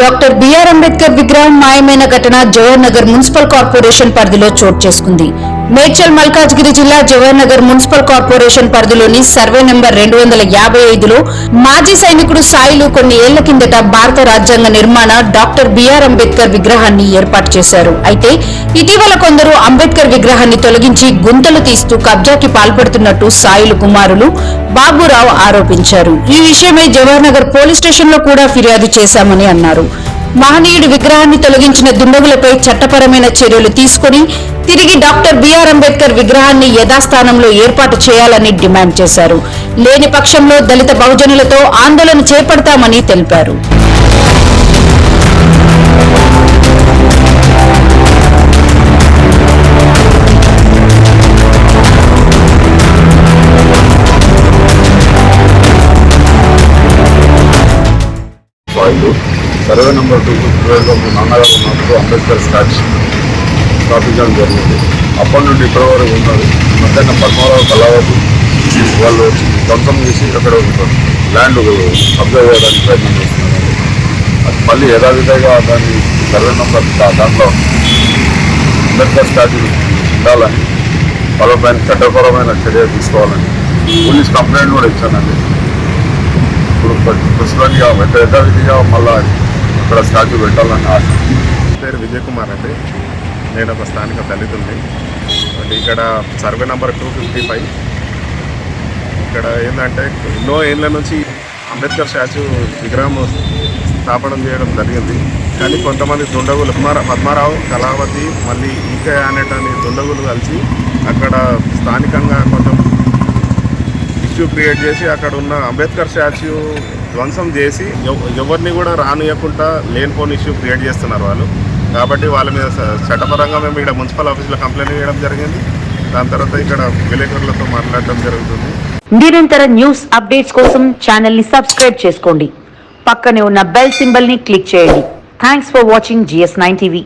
Doctor BR Ambedkar విగ్రహం మాయమైన ఘటన Jawahar Nagar municipal corporation పరిధిలో చోటు చేసుకుంది. మేడ్చల్ మల్కాజ్గిరి జిల్లా జవహర్నగర్ మున్సిపల్ కార్పొరేషన్ పరిధిలోని సర్వే నెంబర్ రెండు వందల యాభై ఐదులో మాజీ సైనికుడు సాయిలు కొన్ని ఏళ్ళ కిందట భారత రాజ్యాంగ నిర్మాణ డాక్టర్ బిఆర్ అంబేద్కర్ విగ్రహాన్ని ఏర్పాటు చేశారు. అయితే ఇటీవల కొందరు అంబేద్కర్ విగ్రహాన్ని తొలగించి గుంతలు తీస్తూ కబ్జాకి పాల్పడుతున్నట్టు సాయిలు కుమారులు బాబురావు ఆరోపించారు. ఈ విషయమై జవహర్నగర్ పోలీస్ స్టేషన్లో కూడా ఫిర్యాదు చేశామని అన్నారు. మహనీయుడి విగ్రహాన్ని తొలగించిన దుండగులపై చట్టపరమైన చర్యలు తీసుకుని తిరిగి డాక్టర్ బిఆర్ అంబేద్కర్ విగ్రహాన్ని యథాస్థానంలో ఏర్పాటు చేయాలని డిమాండ్ చేశారు. లేని పక్షంలో దళిత బహుజనులతో ఆందోళన చేపడతామని తెలిపారు. వాళ్ళు సర్వే నెంబర్ టూ ఫిఫ్టీలో మీ నాన్నగారు ఉన్నప్పుడు అంబేద్కర్ స్టాచ్యూ స్థాపించడం జరిగింది. అప్పటి నుండి ఇప్పటి వరకు ఉన్నారు మధ్యాహ్న పద్మారావు కళావతి వాళ్ళు ధ్వంసం చేసి అక్కడ ల్యాండ్ కబ్జా చేయడానికి ప్రయత్నం చేస్తున్నారు. అది మళ్ళీ యథావిధిగా దాన్ని సర్వే నెంబర్ దాంట్లో అంబేద్కర్ స్టాచ్యూ ఉండాలని వాళ్ళపైన చట్టపరమైన చర్య తీసుకోవాలని పోలీస్ కంప్లైంట్ కూడా ఇచ్చానండి. ఇప్పుడు ప్ర- ప్రస్తుతానికి యథావిధిగా మళ్ళీ ఇక్కడ స్టాచ్యూ పెట్టాలని ఆశ. పేరు విజయ్ కుమార్ అండి. నేను ఒక స్థానిక దళితుల్ని అంటే ఇక్కడ survey number two fifty five. ఇక్కడ ఏంటంటే ఎన్నో ఏళ్ళ నుంచి అంబేద్కర్ స్టాచ్యూ విగ్రహం స్థాపనం చేయడం జరిగింది. కానీ కొంతమంది దుండగులు పద్మారావు కళావతి మళ్ళీ ఈకే అనేటని దుండగులు కలిసి అక్కడ స్థానికంగా కొంచెం స్టాచ్యూ క్రియేట్ చేసి అక్కడ ఉన్న అంబేద్కర్ స్టాచ్యూ ధ్వంసం చేసి ఎవ- ఎవరిని కూడా రానియకుండా లేనిపోని ఇష్యూ క్రియేట్ చేస్తున్నారు వాళ్ళు. కాబట్టి వాళ్ళ మీద చట్టపరంగా మేము ఇక్కడ మున్సిపల్ ఆఫీస్లో కంప్లైంట్ చేయడం జరిగింది. దాని తర్వాత ఇక్కడ విలేకరులతో మాట్లాడడం జరుగుతుంది. నిరంతర న్యూస్ అప్డేట్స్ కోసం ఛానల్ని సబ్స్క్రైబ్ చేసుకోండి. పక్కనే ఉన్న బెల్ సింబల్ని క్లిక్ చేయండి. Thanks for watching G S nine TV